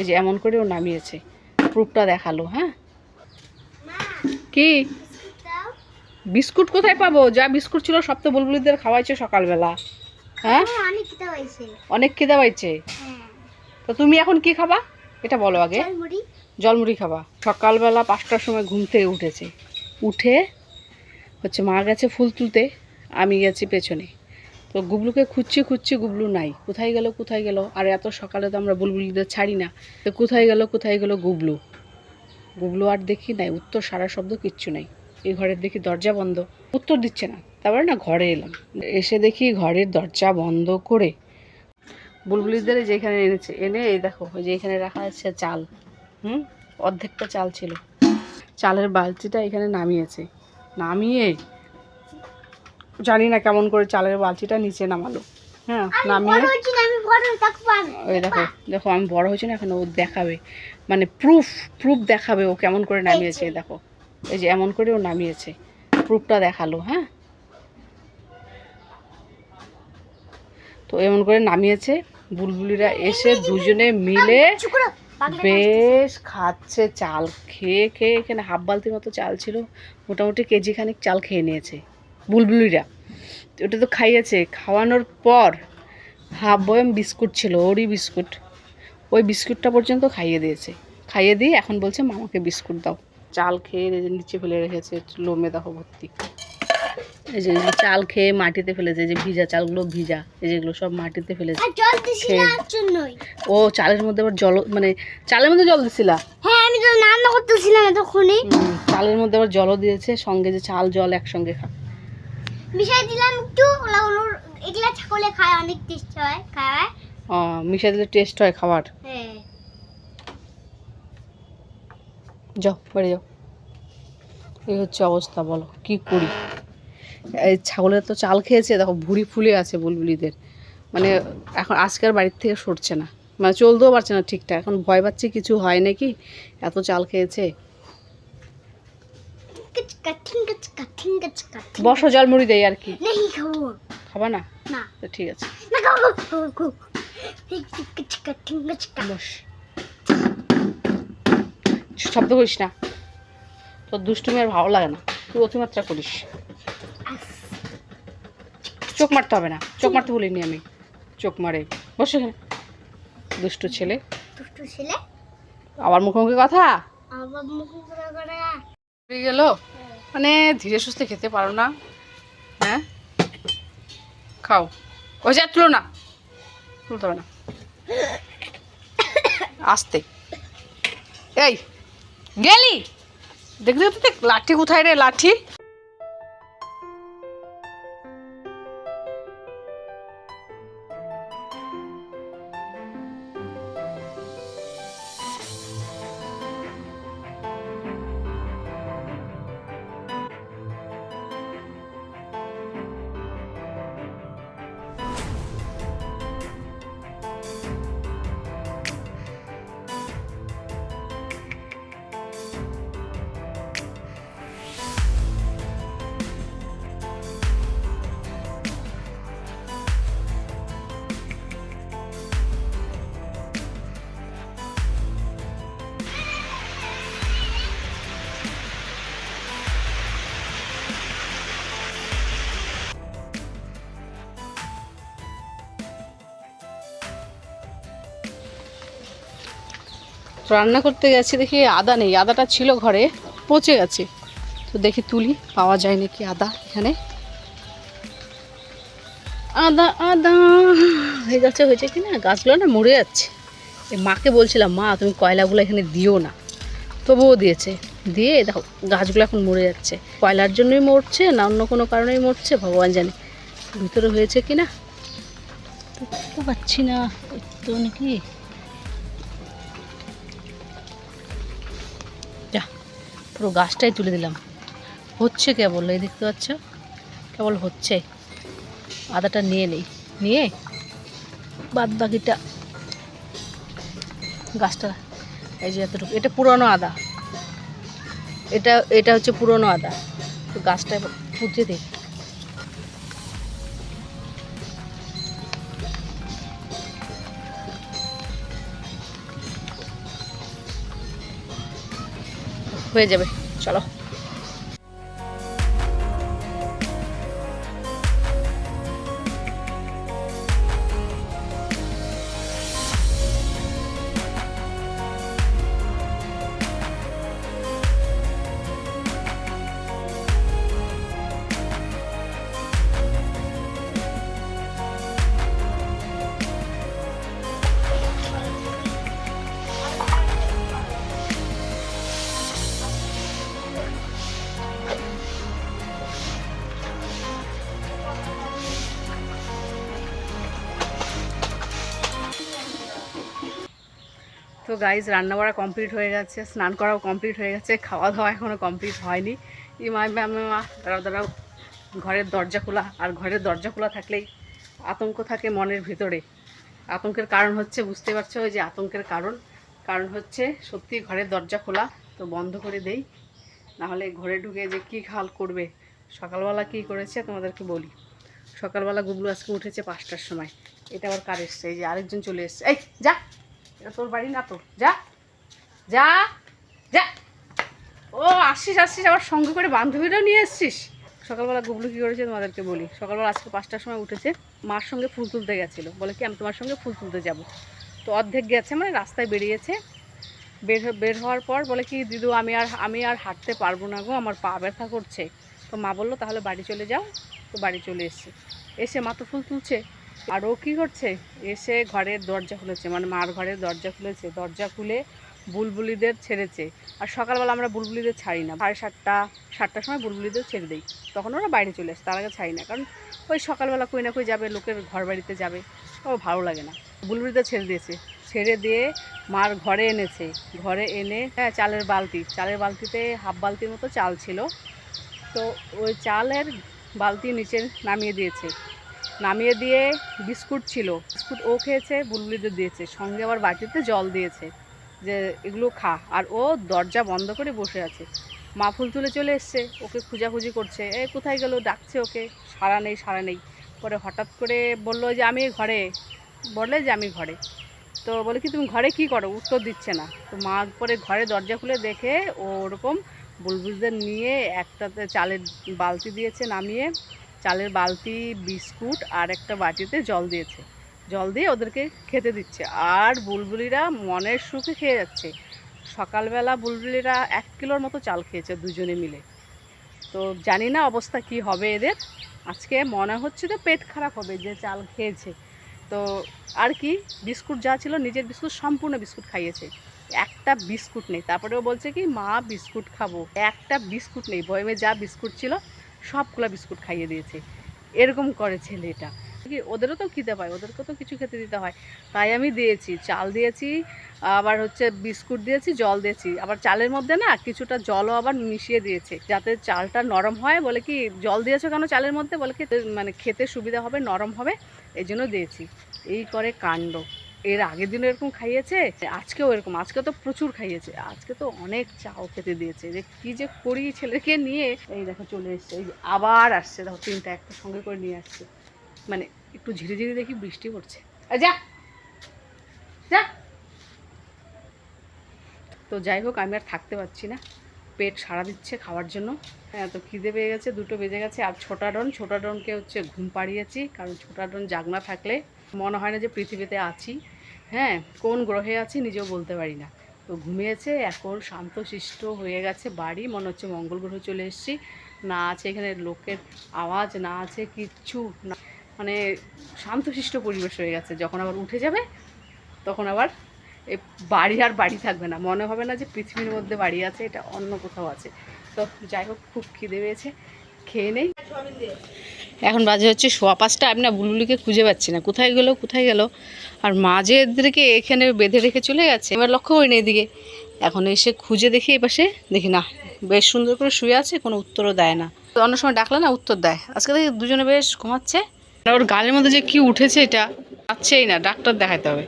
এই যে এমন করে ও নামিয়েছে। প্রুফটা দেখাল হ্যাঁ? কি? বিস্কুট কোথায় পাবো? যা বিস্কুট ছিল সব তো বুলবুলিদের খাওয়াইছে সকালবেলা। হ্যাঁ? অনেক খেতে হয়েছে অনেক খিদে পাইছে? হ্যাঁ। তো তুমি এখন কি খাবা? এটা বলো আগে। জলমুড়ি খাবা। সকালবেলা পাঁচটার সময় ঘুম থেকে উঠেছে। উঠে হচ্ছে মা গেছে ফুল তুলতে আমি গেছি পেছনে। তো গুবলুকে খুঁজছি খুঁজছি গুবলু নাই। কোথায় গেল কোথায় গেল? আর এত সকালে তো আমরা বুলবুলিদের ছাড়ি না। তো কোথায় গেল কোথায় গেল গুবলু? গুবলু আর দেখি নাই, উত্তর সারা শব্দ কিচ্ছু নাই। এই ঘরের দেখি দরজা বন্ধ। উত্তর দিচ্ছে না। তারপরে না ঘরে এলাম। এসে দেখি ঘরের দরজা বন্ধ করে বুলবুলিদের এই যে এখানে এনেছে। এনে এই দেখো, ওই যে এখানে রাখা আছে চাল। হুম? অর্ধেকটা চাল ছিল। চালের বালতিটা এখানে নামিয়েছে। নামিয়ে জানি না কেমন করে চালের বালতিটা নিচে নামালো। হ্যাঁ নামিয়ে ওই দেখো দেখো আমি বড় হয়েছি না এখন ও দেখাবে। মানে প্রুফ প্রুফ দেখাবে ও কেমন করে নামিয়েছে দেখো। এই যে এমন করে ও নামিয়েছে। প্রুফটা দেখাল হ্যাঁ। তো এমন করে নামিয়েছে বুলবুলিরা এসে দুজনে মিলে বেশ খাচ্ছে চাল খেয়ে খেয়ে এখানে হাফ বালতির মতো চাল ছিল। মোটামুটি কেজি খানিক চাল খেয়ে নিয়েছে। বুলবুলিরা। ওটা তো খাইয়েছে। খাওয়ানোর পর হাফ বয়ম বিস্কুট ছিল ওরই বিস্কুট। ওই বিস্কুটটা পর্যন্ত খাইয়ে দিয়েছে। খাইয়ে দিয়ে এখন বলছে মামাকে বিস্কুট দাও। চাল খেয়ে নিচে ফেলে রেখেছে লোমে দেখো ভর্তি। এই যে চাল খেয়ে মাটিতে ফেলেছে যে ভিজা চালগুলো ভিজা এই যেগুলো সব মাটিতে ফেলেছে। ও চালের মধ্যে আবার জল মানে চালের মধ্যে জল দিছিলা? হ্যাঁ আমি তো রান্না করতেছিলাম এতক্ষণে। চালের মধ্যে আবার জলও দিয়েছে সঙ্গে যে চাল জল একসঙ্গে খা মিশাই দিলাম একটু ওগুলো এগুলা ছাগলে খায় অনেক টেস্ট হয় খায়। ও, মিশিয়ে দিলে টেস্ট হয় খাবার? হ্যাঁ। যাও বাড়ি যাও। এই হচ্ছে অবস্থা বলো কি করি? এই ছাগলের তো চাল খেয়েছে দেখো ভুঁড়ি ফুলে আছে বুলবুলিদের। মানে এখন আজকের বাড়ির থেকে সরছে না। মানে চলতেও পারছে না ঠিকঠাক এখন ভয় পাচ্ছে কিছু হয় নাকি? এত চাল খেয়েছে। বসো জল মুড়ি দেয় আর কি। খাবা না? না। তো ঠিক আছে। বস। শব্দ করিস না। তোর দুষ্টুমি আর ভালো লাগে না। তুই অতিমাত্রা করিস। চোখ মারতে হবে না। চোখ মারতে বলিনি আমি। চোখ মারে। বসে এখানে। দুষ্টু ছেলে। দুষ্টু ছেলে? আবার মুখোমুখি কথা? আবার মুখ করে করে গেল? মানে ধীরে সুস্থে খেতে পারো না। হ্যাঁ? খাও। ওই যা তুলো না। তুলতে হবে না। আসতে। এই গেলি? দেখতে দেখতে দেখ, লাঠি কোথায় রে লাঠি? রান্না করতে গেছি দেখি আদা নেই, আদাটা ছিল ঘরে, পচে গেছে। তো দেখি তুলি, পাওয়া যায় নাকি আদা এখানে? আদা আদা হয়ে যাচ্ছে হয়েছে কি না? গাছগুলো না মরে যাচ্ছে। মাকে বলছিলাম, মা, তুমি কয়লাগুলো এখানে দিও না। তবুও দিয়েছে। দিয়ে দেখো, গাছগুলো এখন মরে যাচ্ছে। কয়লার জন্যই মরছে না অন্য কোনো কারণেই মরছে, ভগবান জানে। ভিতরে হয়েছে কি না? পাচ্ছি না তো নাকি পুরো গাছটাই তুলে দিলাম। হচ্ছে কেবল, এই দেখতে পাচ্ছ? কেবল হচ্ছে। আদাটা নিয়ে নেই। নিয়ে বাদ বাকিটা গাছটা, এই যে এতটুকু। এটা পুরনো আদা। এটা এটা হচ্ছে পুরনো আদা। তো গাছটা পুঁতে দিই হয়ে যাবে। চলো। গাইজ রান্না বাড়া কমপ্লিট হয়ে গেছে, স্নান করাও কমপ্লিট হয়ে গেছে খাওয়া দাওয়া এখনও কমপ্লিট হয়নি। ই মা দাঁড়াও দাঁড়াও। ঘরের দরজা খোলা, আর ঘরের দরজা খোলা থাকলেই আতঙ্ক থাকে মনের ভিতরে। আতঙ্কের কারণ হচ্ছে, বুঝতে পারছ ওই যে আতঙ্কের কারণ। কারণ হচ্ছে, সত্যি ঘরের দরজা খোলা, তো বন্ধ করে দেই। নাহলে ঘরে ঢুকে যে কী খাল করবে, সকালবেলা কী করেছে তোমাদেরকে বলি। সকালবেলা গুবলু আজকে উঠেছে পাঁচটার সময়। এটা আবার কার এসছে? এই যে আরেকজন চলে এসছে। এই, যা! এটা তোর বাড়ি না তো? যা। যা। যা। ও আসছিস আসছিস আবার সঙ্গে করে বান্ধবীরাও নিয়ে এসছিস। সকালবেলা গুবলু কী করেছে তোমাদেরকে বলি। সকালবেলা আজকে পাঁচটার সময় উঠেছে, মার সঙ্গে ফুল তুলতে গেছিল। বলে কি, আমি তোমার সঙ্গে ফুল তুলতে যাব। তো অর্ধেক গেছে মানে রাস্তায় বেরিয়েছে। বের বের হওয়ার পর বলে কি, দিদু, আমি আর আমি আর হাঁটতে পারব না গো, আমার পা ব্যথা করছে। তো মা বলল, তাহলে বাড়ি চলে যাও। তো বাড়ি চলে এসছে। এসে মা তো ফুল তুলছে। আর ও কী করছে? এসে ঘরের দরজা খুলেছে মানে মার ঘরের দরজা খুলেছে। দরজা খুলে বুলবুলিদের ছেড়েছে। আর সকালবেলা আমরা বুলবুলিদের ছাড়ি না। সাড়ে সাতটা, সাতটার সময় বুলবুলিদের ছেড়ে দিই। তখন ওরা বাইরে চলে আসে, তার আগে ছাড়ি না। কারণ ওই সকালবেলা কই না কই যাবে, লোকের ঘর বাড়িতে যাবে। ও ভালো লাগে না। বুলবুলিদের ছেড়ে দিয়েছে। ছেড়ে দিয়ে মার ঘরে এনেছে। ঘরে এনে হ্যাঁ চালের বালতি। চালের বালতিতে হাফ বালতির মতো চাল ছিল। তো ওই চালের বালতি নিচে নামিয়ে দিয়েছে। নামিয়ে দিয়ে বিস্কুট ছিল। বিস্কুট ও খেয়েছে বুলবুলিদের দিয়েছে। সঙ্গে আবার বাটিতে জল দিয়েছে যে, এগুলো খা। আর ও দরজা বন্ধ করে বসে আছে। মা ফুল তুলে চলে এসছে। ওকে খোঁজাখুঁজি করছে। এ, কোথায় গেল? ডাকছে ওকে। সারা নেই সারা নেই। পরে হঠাৎ করে বলল যে, আমি ঘরে। বললে যে, আমি ঘরে। তো বলে কি, তুমি ঘরে কি করো? উত্তর দিচ্ছে না। তো মা পরে ঘরে দরজা খুলে দেখে ও ওরকম বুলবুলদের নিয়ে একটাতে চালের বালতি দিয়েছে নামিয়ে। চালের বালতি, বিস্কুট আর একটা বাটিতে জল দিয়েছে। জল দিয়ে ওদেরকে খেতে দিচ্ছে। আর বুলবুলিরা মনের সুখে খেয়ে যাচ্ছে। সকালবেলা বুলবুলিরা এক কিলোর মতো চাল খেয়েছে দুজনে মিলে। তো জানি না অবস্থা কি হবে এদের। আজকে মনে হচ্ছে তো পেট খারাপ হবে যে চাল খেয়েছে। তো আর কি, বিস্কুট যা ছিল নিজের বিস্কুট, সম্পূর্ণ বিস্কুট খাইয়েছে। একটা বিস্কুট নেই। তারপরেও বলছে কি, মা, বিস্কুট খাব। একটা বিস্কুট নেই। বয়মে যা বিস্কুট ছিল সবগুলো বিস্কুট খাইয়ে দিয়েছে। এরকম করে ছেলেটা। কি, ওদেরও তো খেতে পায়, ওদেরকেও তো কিছু খেতে দিতে হয়। তাই আমি দিয়েছি, চাল দিয়েছি, আবার হচ্ছে বিস্কুট দিয়েছি, জল দিয়েছি। আবার চালের মধ্যে না কিছুটা জলও আবার মিশিয়ে দিয়েছে, যাতে চালটা নরম হয় বলে কি, জল দিয়েছ কেন চালের মধ্যে? বলে কি মানে খেতে সুবিধা হবে, নরম হবে এই জন্য দিয়েছি। এই করে কাণ্ড। এর আগের দিনও এরকম খাইয়েছে, আজকেও এরকম, আজকে তো প্রচুর খাইয়েছে, আজকে তো অনেক চাও খেতে দিয়েছে, যে কি যে করি ছেলেকে নিয়ে, এই দেখো চলে এসছে, এই আবার আসছে, দেখো তিনটা একটা সঙ্গে করে নিয়ে আসছে মানে একটু ঝিরে ঝিরে দেখি বৃষ্টি পড়ছে। যা যা। তো যাই হোক, আমি আর থাকতে পারছি না, পেট সারা দিচ্ছে খাওয়ার জন্য হ্যাঁ তো খিদে পেয়ে গেছে, দুটো বেজে গেছে, আর ছোটা ডন, ছোটা ডনকে হচ্ছে ঘুম পাড়িয়েছি, কারণ ছোটা ডন জাগনা থাকলে মনে হয় না যে পৃথিবীতে আছি। হ্যাঁ কোন গ্রহে আছি নিজেও বলতে পারি না। তো ঘুমিয়েছে, এখন শান্তশিষ্ট হয়ে গেছে বাড়ি। মনে হচ্ছে মঙ্গল গ্রহ চলে এসেছি। না আছে এখানে লোকের আওয়াজ, না আছে কিচ্ছু, না মানে শান্তশিষ্ট পরিবেশ হয়ে গেছে। যখন আবার উঠে যাবে, তখন আবার এ বাড়ি আর বাড়ি থাকবে না। মনে হবে না যে পৃথিবীর মধ্যে বাড়ি আছে, এটা অন্য কোথাও আছে। তো যাই হোক, খুব খিদে পেয়েছে। খেয়ে নেই। এখন বাজে হচ্ছে সোয়া পাঁচটা, আমি না বুলুলিকে খুঁজে পাচ্ছি না। কোথায় গেল কোথায় গেল? আর মাঝে এদেরকে এখানে বেঁধে রেখে চলে গেছে, এবার লক্ষ্য করিনি এদিকে। এখন এসে খুঁজে দেখি এপাশে পাশে, দেখি না, বেশ সুন্দর করে শুয়ে আছে, কোনো উত্তরও দেয় না। অন্য সময় ডাকলে না উত্তর দেয়। আজকে দেখি দুজনে বেশ ঘুমাচ্ছে। ওর গালের মধ্যে যে কি উঠেছে এটা, পাচ্ছেই না, ডাক্তার দেখাতে হবে।